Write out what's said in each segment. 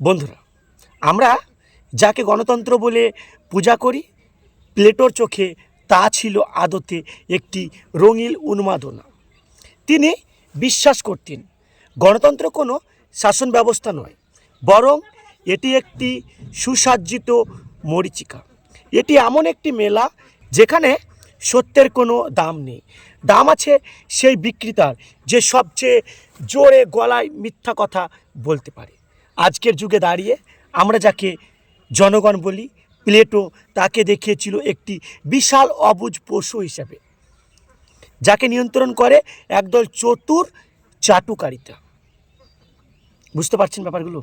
বন্ধুরা, আমরা যাকে গণতন্ত্র বলে পূজা করি, প্লেটোর চোখে তা ছিল আদতে একটি রঙিল উন্মাদনা। তিনি বিশ্বাস করতেন, গণতন্ত্র কোনো শাসন ব্যবস্থা নয়, বরং এটি একটি সুসজ্জিত মরিচিকা। এটি এমন একটি মেলা যেখানে সত্যের কোনো দাম নেই। দাম আছে সেই বিক্রেতার যে সবচেয়ে জোরে গলায় মিথ্যা কথা বলতে পারে। আজকের যুগে দাঁড়িয়ে আমরা যাকে জনগণ বলি, প্লেটো তাকে দেখিয়েছিল একটি বিশাল অবুজ পশু হিসাবে, যাকে নিয়ন্ত্রণ করে একদল চতুর চাটুকারিতা। বুঝতে পারছেন ব্যাপারগুলো?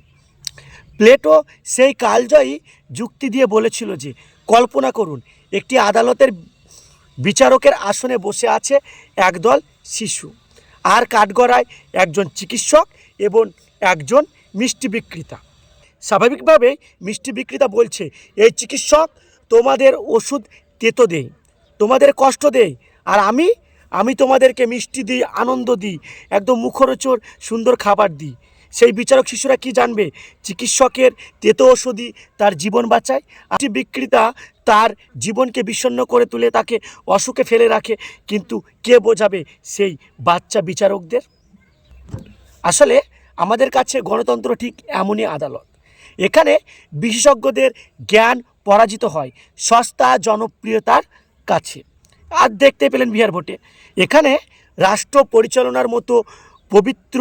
প্লেটো সেই কালজয়ী যুক্তি দিয়ে বলেছিল যে, কল্পনা করুন, একটি আদালতের বিচারকের আসনে বসে আছে একদল শিশু, আর কাঠগড়ায় একজন চিকিৎসক এবং একজন মিষ্টি বিক্রেতা। স্বাভাবিকভাবে মিষ্টি বিক্রেতা বলছে, এই চিকিৎসক তোমাদের ওষুধ তেতো দেই তোমাদের কষ্ট দেই আর আমি আমি তোমাদেরকে মিষ্টি দিই, আনন্দ দিই, একদম মুখরোচর সুন্দর খাবার দিই। সেই বিচারক শিশুরা কি জানবে? চিকিৎসকের তেতো ওষুধই তার জীবন বাঁচায়, আর বিক্রেতা তার জীবনকে বিষণ্ণ করে তুলে তাকে অসুখে ফেলে রাখে, কিন্তু কে বোঝাবে সেই বাচ্চা বিচারকদের? আসলে আমাদের কাছে গণতন্ত্র ঠিক এমনই আদালত। এখানে বিশেষজ্ঞদের জ্ঞান পরাজিত হয় সস্তা জনপ্রিয়তার কাছে। আর দেখতে পেলেন বিহার ভোটে। এখানে রাষ্ট্র পরিচালনার মতো পবিত্র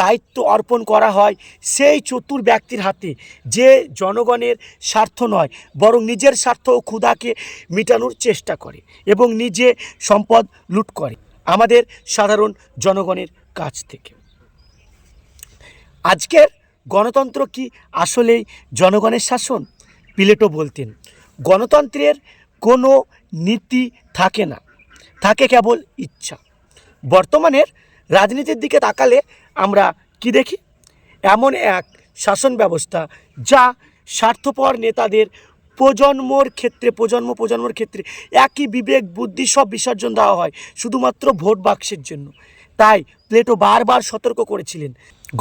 দায়িত্ব অর্পণ করা হয় সেই চতুর ব্যক্তির হাতে। যে জনগণের স্বার্থ নয়, বরং নিজের স্বার্থ ও ক্ষুধাকে মেটানোর চেষ্টা করে এবং নিজে সম্পদ লুট করে। আমাদের সাধারণ জনগণের কাছ থেকে। আজকের গণতন্ত্র কি আসলেই জনগণের শাসন? পিলেটো বলতেন, গণতন্ত্রের কোনো নীতি থাকে না, থাকে কেবল ইচ্ছা। বর্তমানের রাজনীতির দিকে তাকালে আমরা কি দেখি? এমন এক শাসন ব্যবস্থা যা স্বার্থপর নেতাদের প্রজন্মর ক্ষেত্রে, প্রজন্ম, প্রজন্মর ক্ষেত্রে একই বিবেক, বুদ্ধি সব বিসর্জন দেওয়া হয় শুধুমাত্র ভোট বাক্সের জন্য। তাই প্লেটো বারবার সতর্ক করেছিলেন।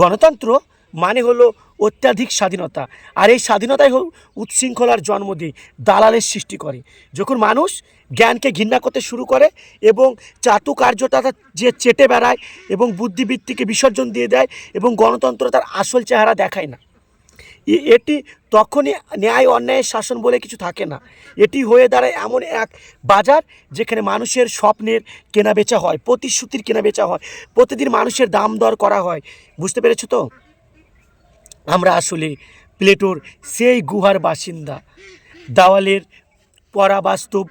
গণতন্ত্র মানে হলো অত্যাধিক স্বাধীনতা, আর এই স্বাধীনতাই হোক উচ্ছৃঙ্খলার জন্ম দিয়ে দালালের সৃষ্টি করে। যখন মানুষ জ্ঞানকে ঘৃণা করতে শুরু করে এবং চাতু কার্যটা যে চেটে বেড়ায় এবং বুদ্ধিবৃত্তিকে বিসর্জন দিয়ে দেয় এবং গণতন্ত্র তার আসল চেহারা দেখায় না। এটি তখনই ন্যায় অন্যায়ের শাসন বলে কিছু থাকে না। এটি হয়ে দাঁড়ায় এমন এক বাজার যেখানে মানুষের স্বপ্নের কেনাবেচা হয়, প্রতিশ্রুতির কেনাবেচা হয়, প্রতিদিন মানুষের দাম দর করা হয়। বুঝতে পেরেছ তো? আমরা আসলে প্লেটোর সেই গুহার বাসিন্দা। দেওয়ালের পরাবাস্তব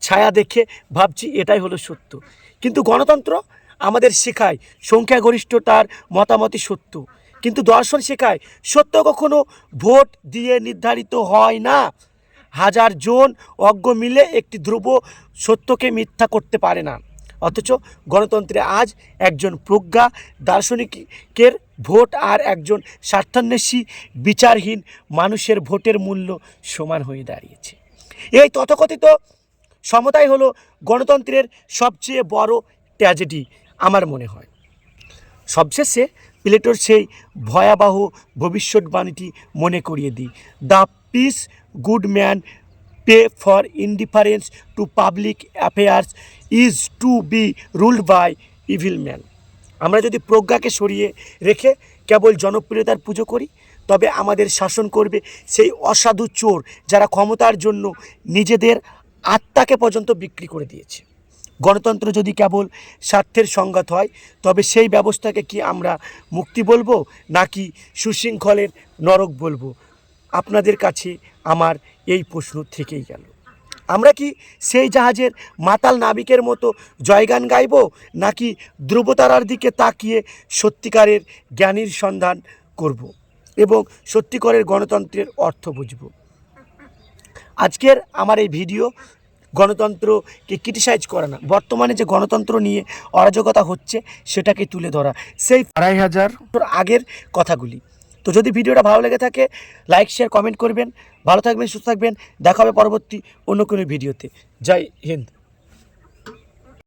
ছায়া দেখে ভাবছি এটাই হলো সত্য। কিন্তু গণতন্ত্র আমাদের শেখায়, সংখ্যাগরিষ্ঠতার মতামতই সত্য। কিন্তু দর্শন শেখায়। সত্য কখনো ভোট দিয়ে নির্ধারিত হয় না। হাজার জন অজ্ঞ মিলে একটি ধ্রুব সত্যকে মিথ্যা করতে পারে না। অথচ গণতন্ত্রে আজ একজন প্রজ্ঞা, দার্শনিকের ভোট আর একজন স্বার্থান্বেষী, বিচারহীন মানুষের ভোটের মূল্য সমান হয়ে দাঁড়িয়েছে। এই তথাকথিত সমতাই হলো গণতন্ত্রের সবচেয়ে বড় ট্র্যাজেডি আমার মনে হয়। সবশেষে প্লেটোর সেই ভয়াবহ ভবিষ্যৎবাণীটি মনে করিয়ে দিই। The price good man pay for indifference to public affairs is to be ruled by evil man আমরা যদি প্রজ্ঞাকে সরিয়ে রেখে কেবল জনপ্রিয়তার পুজো করি, তবে আমাদের শাসন করবে সেই অসাধু চোর যারা ক্ষমতার জন্য নিজেদের আত্মাকে পর্যন্ত বিক্রি করে দিয়েছে। গণতন্ত্র যদি কেবল স্বার্থের সংঘাত হয়, তবে সেই ব্যবস্থাকে কি আমরা মুক্তি বলব, নাকি সুশৃঙ্খলের নরক বলব? আপনাদের কাছে আমার এই প্রশ্ন থেকেই গেল। আমরা কি সেই জাহাজের মাতাল নাবিকের মতো জয়গান গাইব, নাকি ধ্রুবতারার দিকে তাকিয়ে সত্যিকারের জ্ঞানীর সন্ধান করব এবং সত্যিকারের গণতন্ত্রের অর্থ বুঝব? আজকের আমার এই ভিডিও গণতন্ত্রকে ক্রিটিসাইজ করে না। বর্তমানে যে গণতন্ত্র নিয়ে অরাজকতা হচ্ছে সেটাকে তুলে ধরা। সেই আড়াই হাজার। আগের কথাগুলি। তো যদি ভিডিওটা ভালো লেগে থাকে লাইক শেয়ার কমেন্ট করবেন। ভালো থাকবেন সুস্থ থাকবেন। দেখা হবে পরবর্তী অন্য কোনো ভিডিওতে। জয় হিন্দ।